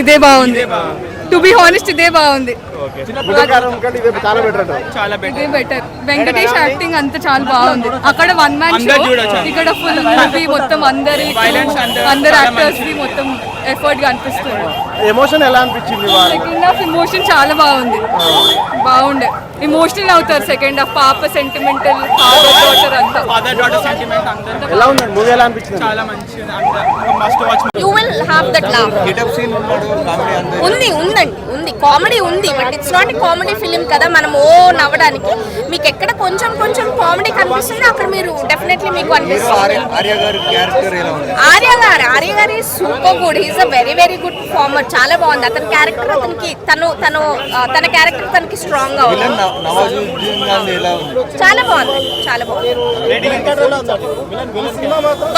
ఇదే బాగుంది. To be honest ఇదే బాగుంది. ఓకే బుధకారం కంటే ఇదే చాలా బెటర్ అంటారు. చాలా ఇదే బెటర్ బెటర్ వెంకటేష్ యాక్టింగ్ అంతా చాలా బాగుంది. అక్కడ వన్ మ్యాన్ షో. ఇక్కడ ఫుల్ మూవీ మొత్తం అందరి అందరు- యాక్టర్స్ ది మొత్తం ఎఫర్ట్గా అనిపిస్తుంది ఎమోషన్ ఎలా అనిపించింది వాళ్ళు సెకండ్ హాఫ్ ఇమోషన్ చాలా బాగుంది. బాగుండే. ఇమోషనల్ అవుతారు సెకండ్ హాఫ్ పాప సెంటిమెంటల్ ఫాదర్ డాటర్ అంతా. ఫాదర్ డాటర్ సెంటిమెంట్ అందరూ ఎలా ఉందండి? మూవీ ఎలా అనిపించింది? చాలా మంచిది must watch you will have that love ఉంది ఉందండి ఉంది. కామెడీ ఉంది but it's not comedy film కదా మనం ఓ నవ్వడానికి. మీకు ఎక్కడ కొంచెం కొంచెం కామెడీ కనిపిస్తుంది అక్కడ మీరు డెఫినెట్లీ మీకు అనిపిస్తుంది. ఆర్య గారి క్యారెక్టర్ ఎలా ఉంది? ఆర్య గారు ఆర్య గారి super good he's a very very good performer చాలా బాగుంది. అతని క్యారెక్టర్ అతనికి తను తను తన క్యారెక్టర్ తనకి స్ట్రాంగ్గా ఉంది. చాలా బాగుంది చాలా బాగుంది.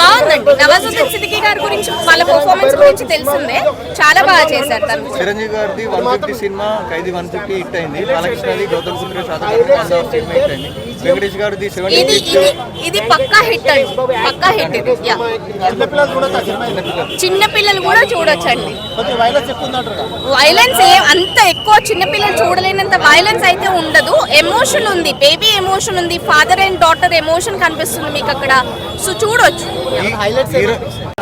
బాగుందండి. నవాజుద్దీన్ సిద్దికీ గారి గురించి వాళ్ళ పర్ఫార్మెన్స్ గురించి తెలిసిందే. చాలా బాగా చేశారు తను. చిరంజీవి గారిది one fifty cinema Khaidi one fifty hit అయింది. బాలకృష్ణది గౌతమ్ సుందర శాతకర్ణి సినిమా హిట్ అయింది. వెంకటేష్ గారిది సెవెంటీ ఇది ఇది ఇది పక్కా హిట్ అండి. పక్కా హిట్ ఇది. చిన్న పిల్లలు కూడా చూడొచ్చండి. వైలెన్స్ ఏ అంత ఎక్కువ చిన్న పిల్లలు చూడలేనంత వైలెన్స్ అయితే ఉండదు. ఎమోషన్ ఉంది. బేబీ ఎమోషన్ ఉంది. ఫాదర్ అండ్ డాటర్ ఎమోషన్ కనిపిస్తుంది మీకు అక్కడ. సో చూడొచ్చు.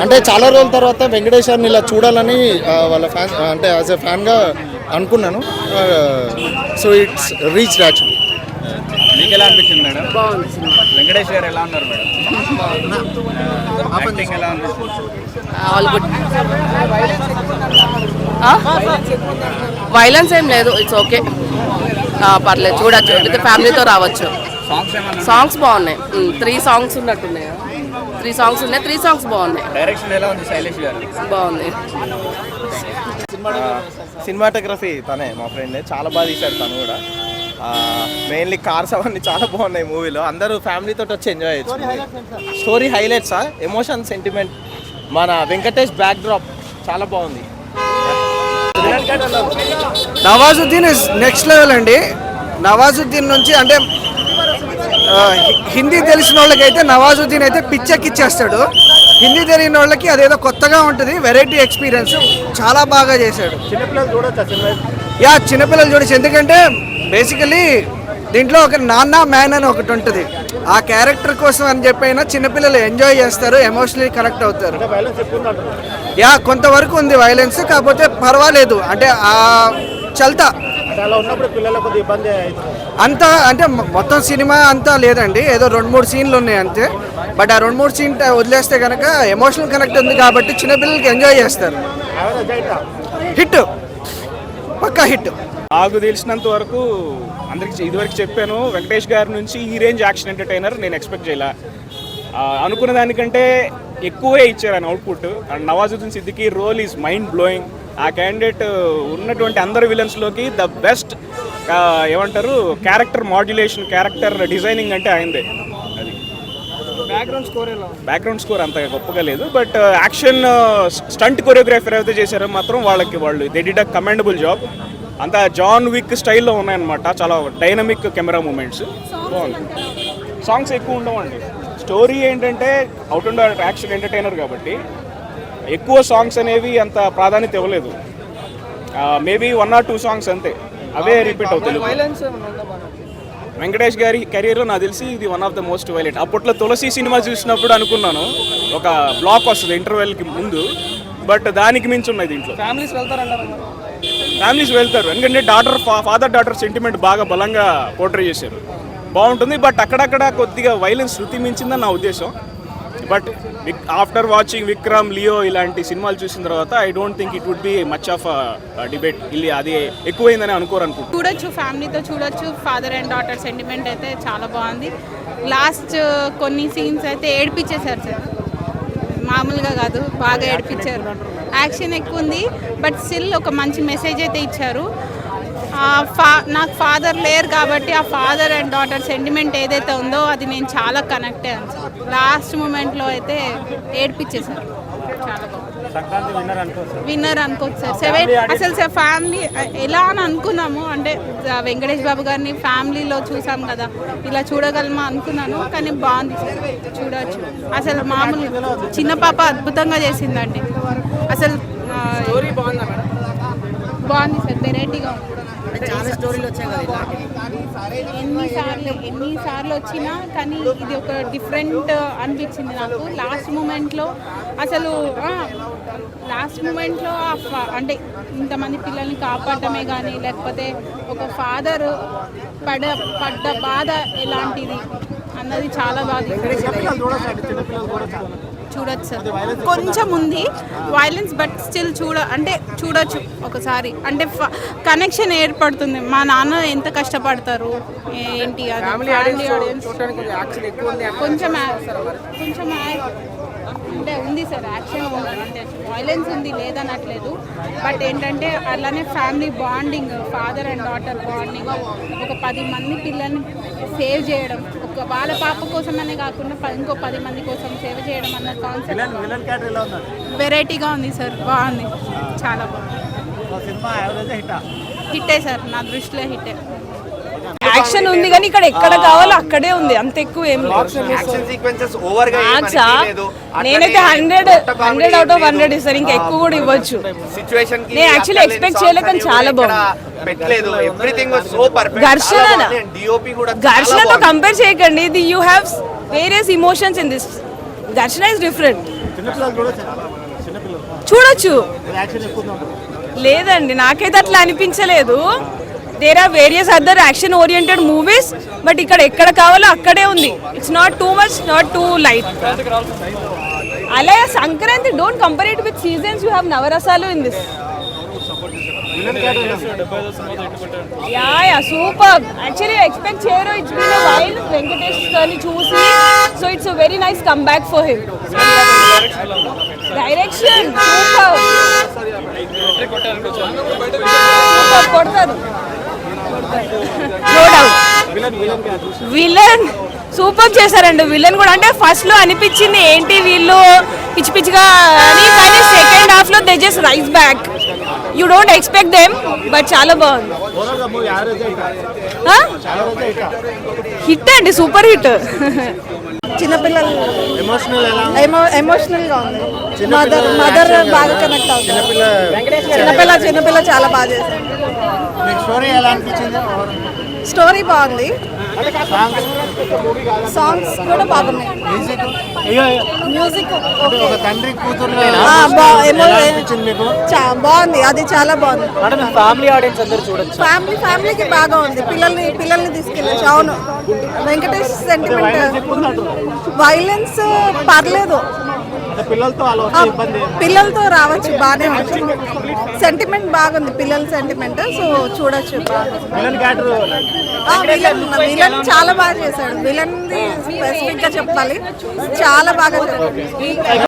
అంటే చాలా రోజుల తర్వాత వెంకటేశ్వర్ని ఇలా చూడాలని వాళ్ళ ఫ్యాన్ అంటే యాజ్ ఎ ఫ్యాన్గా అనుకున్నాను. సో ఇట్స్ రీచ్ యాక్చువల్లీ మీకు ఎలా అనిపించింది మేడం? వెంకటేష్ గారు ఎలా ఉన్నారు మేడం? యాక్టింగ్ ఎలా ఉంది ఆల్ గుడ్ వైలెన్స్ ఏం లేదు ఇట్స్ ఓకే పర్లేదు చూడొచ్చు. విత్ ఫ్యామిలీతో రావచ్చు. సాంగ్స్ బాగున్నాయి. త్రీ సాంగ్స్ ఉన్నట్టున్నాయి. త్రీ సాంగ్స్ ఉన్నాయి త్రీ సాంగ్స్ బాగున్నాయి. డైరెక్షన్ ఎలా ఉంది శైలేష్ గారు? బాగుంది. సినిమాటోగ్రఫీ. తనే మా ఫ్రెండ్. చాలా బాగా తీశాడు తను కూడా. మెయిన్లీ కార్స్ అవన్నీ చాలా బాగున్నాయి మూవీలో. అందరూ ఫ్యామిలీతో వచ్చి ఎంజాయ్ చేయొచ్చు. స్టోరీ హైలైట్స్ ఎమోషన్ సెంటిమెంట్ మన వెంకటేష్ బ్యాక్ డ్రాప్ చాలా బాగుంది. నవాజుద్దీన్ ఇస్ నెక్స్ట్ లెవెల్ అండి. నవాజుద్దీన్ నుంచి అంటే హిందీ తెలిసిన వాళ్ళకైతే నవాజుద్దీన్ అయితే పిచ్చెక్కిచ్చేస్తాడు. హిందీ తెలియని వాళ్ళకి అదేదో కొత్తగా ఉంటుంది వెరైటీ ఎక్స్పీరియన్స్ చాలా బాగా చేశాడు. చిన్నపిల్లలు చూడొచ్చా యా చిన్నపిల్లలు చూడొచ్చు. ఎందుకంటే బేసికలీ దీంట్లో ఒక నాన్న మ్యాన్ అని ఒకటి ఉంటుంది. ఆ క్యారెక్టర్ కోసం అని చెప్పైనా చిన్నపిల్లలు ఎంజాయ్ చేస్తారు ఎమోషనలీ కనెక్ట్ అవుతారు. యా కొంతవరకు ఉంది వైలెన్స్ కాకపోతే పర్వాలేదు. అంటే ఆ చల్తా అంటే అలా ఉన్నప్పుడు పిల్లలకు కొద్దిగా ఇబ్బంది అవుతుంది. అంతా అంటే మొత్తం సినిమా అంతా లేదండి. ఏదో రెండు మూడు సీన్లు ఉన్నాయి అంతే. బట్ ఆ రెండు మూడు సీన్ వదిలేస్తే కనుక ఎమోషనల్ కనెక్ట్ ఉంది కాబట్టి చిన్నపిల్లలకి ఎంజాయ్ చేస్తారు. హిట్. పక్కా హిట్. నాకు తెలిసినంత వరకు అందరికి ఇదివరకు చెప్పాను వెంకటేష్ గారి నుంచి ఈ రేంజ్ యాక్షన్ ఎంటర్టైనర్ నేను ఎక్స్పెక్ట్ చేయలే. అనుకున్న దానికంటే ఎక్కువే ఇచ్చారు ఆయన output. And Nawazuddin Siddiqui role is mind blowing ఆ క్యాండిడేట్ ఉన్నటువంటి అందరు విలన్స్లోకి ద బెస్ట్ ఏమంటారు క్యారెక్టర్ మాడ్యులేషన్ క్యారెక్టర్ డిజైనింగ్ అంటే ఆయనదే అది. బ్యాక్గ్రౌండ్ స్కోర్ బ్యాక్గ్రౌండ్ స్కోర్ అంత గొప్పగా లేదు బట్ యాక్షన్ స్టంట్ కొరియోగ్రాఫర్ ఏదైతే చేశారో మాత్రం వాళ్ళకి వాళ్ళు they did a commendable job అంతా జాన్ విక్ స్టైల్లో ఉన్నాయన్నమాట చాలా డైనమిక్ కెమెరా మూమెంట్స్ బాగుంది. సాంగ్స్ ఎక్కువ ఉండవండి. స్టోరీ ఏంటంటే out and out action entertainer కాబట్టి ఎక్కువ సాంగ్స్ అనేవి అంత ప్రాధాన్యత ఇవ్వలేదు. Maybe one or two songs అంతే. అవే రిపీట్ అవుతాయి. వెంకటేష్ గారి కెరీర్లో నాకు తెలిసి ఇది one of the most violent అప్పట్లో తులసి సినిమా చూసినప్పుడు అనుకున్నాను. ఒక బ్లాక్ వస్తుంది ఇంటర్వెల్కి ముందు. బట్ దానికి మించి ఉన్నాయి దీంట్లో. ఫ్యామిలీస్ ఫ్యామిలీస్ వెళ్తారు. ఎందుకంటే డాటర్ ఫాదర్ డాటర్ సెంటిమెంట్ బాగా బలంగా పోర్ట్రే చేశారు. బాగుంటుంది బట్ అక్కడక్కడ కొద్దిగా వైలెన్స్ శృతి మించిందని నా ఉద్దేశం. But after watching Vikram Leo ఇలాంటి సినిమాలు చూసిన తర్వాత I don't think it would be much of debate ఇల్లి అది ఎక్కువైందని అనుకోరు అనుకుంటున్నాను చూడొచ్చు ఫ్యామిలీతో చూడొచ్చు. ఫాదర్ అండ్ డాటర్ సెంటిమెంట్ అయితే చాలా బాగుంది. లాస్ట్ uh, కొన్ని సీన్స్ అయితే ఏడిపించేశారు సార్. మామూలుగా కాదు బాగా ఏడిపించారు. యాక్షన్ ఎక్కువ ఉంది బట్ స్టిల్ ఒక మంచి మెసేజ్ అయితే ఇచ్చారు. ఫా నాకు ఫాదర్ లేరు కాబట్టి ఆ ఫాదర్ అండ్ డాటర్ సెంటిమెంట్ ఏదైతే ఉందో అది నేను చాలా కనెక్ట్ అయ్యాను సార్. లాస్ట్ మూమెంట్లో అయితే చాలా బాగుంది. విన్నర్ అనుకోవచ్చు సార్. సెవెన్ అసలు సార్ ఫ్యామిలీ ఎలా అని అనుకున్నాము అంటే వెంకటేష్ బాబు గారిని ఫ్యామిలీలో చూసాం కదా ఇలా చూడగలమా అనుకున్నాను కానీ బాగుంది సార్. చూడొచ్చు. అసలు మామూలు చిన్న పాప అద్భుతంగా చేసిందండి. అసలు బాగుంది సార్. వెరైటీగా ఉంది. ఎన్నిసార్లు ఎన్నిసార్లు వచ్చినా కానీ ఇది ఒక డిఫరెంట్ అనిపించింది నాకు. లాస్ట్ మూమెంట్లో అసలు లాస్ట్ మూమెంట్లో అంటే ఇంతమంది పిల్లల్ని కాపాడటమే కానీ లేకపోతే ఒక ఫాదర్ పడ పడ్డ బాధ ఎలాంటిది అన్నది చాలా బాగా చిన్నపిల్లలు చూడొచ్చు. సార్ కొంచెం ఉంది? వైలెన్స్ బట్ స్టిల్ చూడ అంటే చూడొచ్చు ఒకసారి. అంటే కనెక్షన్ ఏర్పడుతుంది. మా నాన్న ఎంత కష్టపడతారు? ఏంటి కొంచెం కొంచెం అంటే ఉంది సార్ యాక్షన్ అంటే వైలెన్స్ ఉంది లేదనట్లేదు. బట్ ఏంటంటే అలానే family bonding father and daughter bonding ఒక పది మంది పిల్లల్ని సేవ్ చేయడం. వాళ్ళ పాప కోసమనే కాకుండా ఇంకో పది మంది కోసం సేవ్ చేయడం అన్న కాన్సెప్ట్ వెరైటీగా ఉంది సార్ బాగుంది. చాలా బాగుంది. హిట్టే సార్ నా దృష్టిలో హిట్టే. యాక్షన్ ఉంది కానీ ఇక్కడ ఎక్కడ కావాలో అక్కడే ఉంది. అంత ఎక్కువ ఏం యాక్షన్ సీక్వెన్సెస్ ఓవర్గా మార్క్సా నేనైతే hundred hundred out of hundred ఇస్తాను ఇంకా ఎక్కువ కూడా ఇవ్వచ్చు. సిచువేషన్ నేను actually expect చేయలే కానీ చాలా బాగుంది. పెట్టలేదు. Everything was so perfect Gharshana DOP కూడా ఘర్షణతో కంపేర్ చేయకండి. ఇది you have various emotions in this Gharshana is different చూడొచ్చు. లేదండి. నాకైతే అట్లా అనిపించలేదు. There are various other action oriented movies but ఇక్కడ ఎక్కడ కావాలో అక్కడే ఉంది. It's not too much not too light అలా Sankranti don't compare it with seasons you have నవరసాలు in this ya ya super actually expect చేయరు ఇట్స్ బీన్ వైల్ వెంకటేష్ గారిని చూసి so it's a very nice come back for him direction super కొడతారు. No doubt villain villain character villain super చేశారండి. Villain కూడా అంటే ఫస్ట్లో అనిపించింది ఏంటి వీళ్ళు? పిచ్చి పిచ్చిగా అని కానీ సెకండ్ హాఫ్లో they just rise back you don't expect them but చాలా బాగుంది. గా హిట్. అండి సూపర్ హిట్ చిన్నపిల్లలు ఎమోషనల్ ఎలా? ఉంది? మదర్ మదర్ బాగా? కనెక్ట్ అవుతుంది. చిన్నపిల్ల చిన్నపిల్ల చాలా బాగా చేశారు. మీకు స్టోరీ ఎలా అనిపించింది? స్టోరీ బాగుంది. సాంగ్స్? కూడా బాగున్నాయి. మ్యూజిక్? ఒక తండ్రి కూతురు బాగుంది. అది చాలా బాగుంది. ఫ్యామిలీ ఆడియన్స్ అందరూ చూడొచ్చు. ఫ్యామిలీ ఫ్యామిలీకి బాగా ఉంది. పిల్లల్ని పిల్లల్ని తీసుకెళ్ళచ్చు. అవును. వెంకటేష్ సెంటిమెంట్ వైలెన్స్ పర్లేదు. పిల్లలతో రావచ్చు బాగానే ఉంటుంది సెంటిమెంట్ బాగుంది పిల్లల సెంటిమెంట్ సో చూడొచ్చు విలన్ విలన్ చాలా బాగా చేశాడు. విలన్ స్పెసిఫిక్గా చెప్పాలి. చాలా బాగా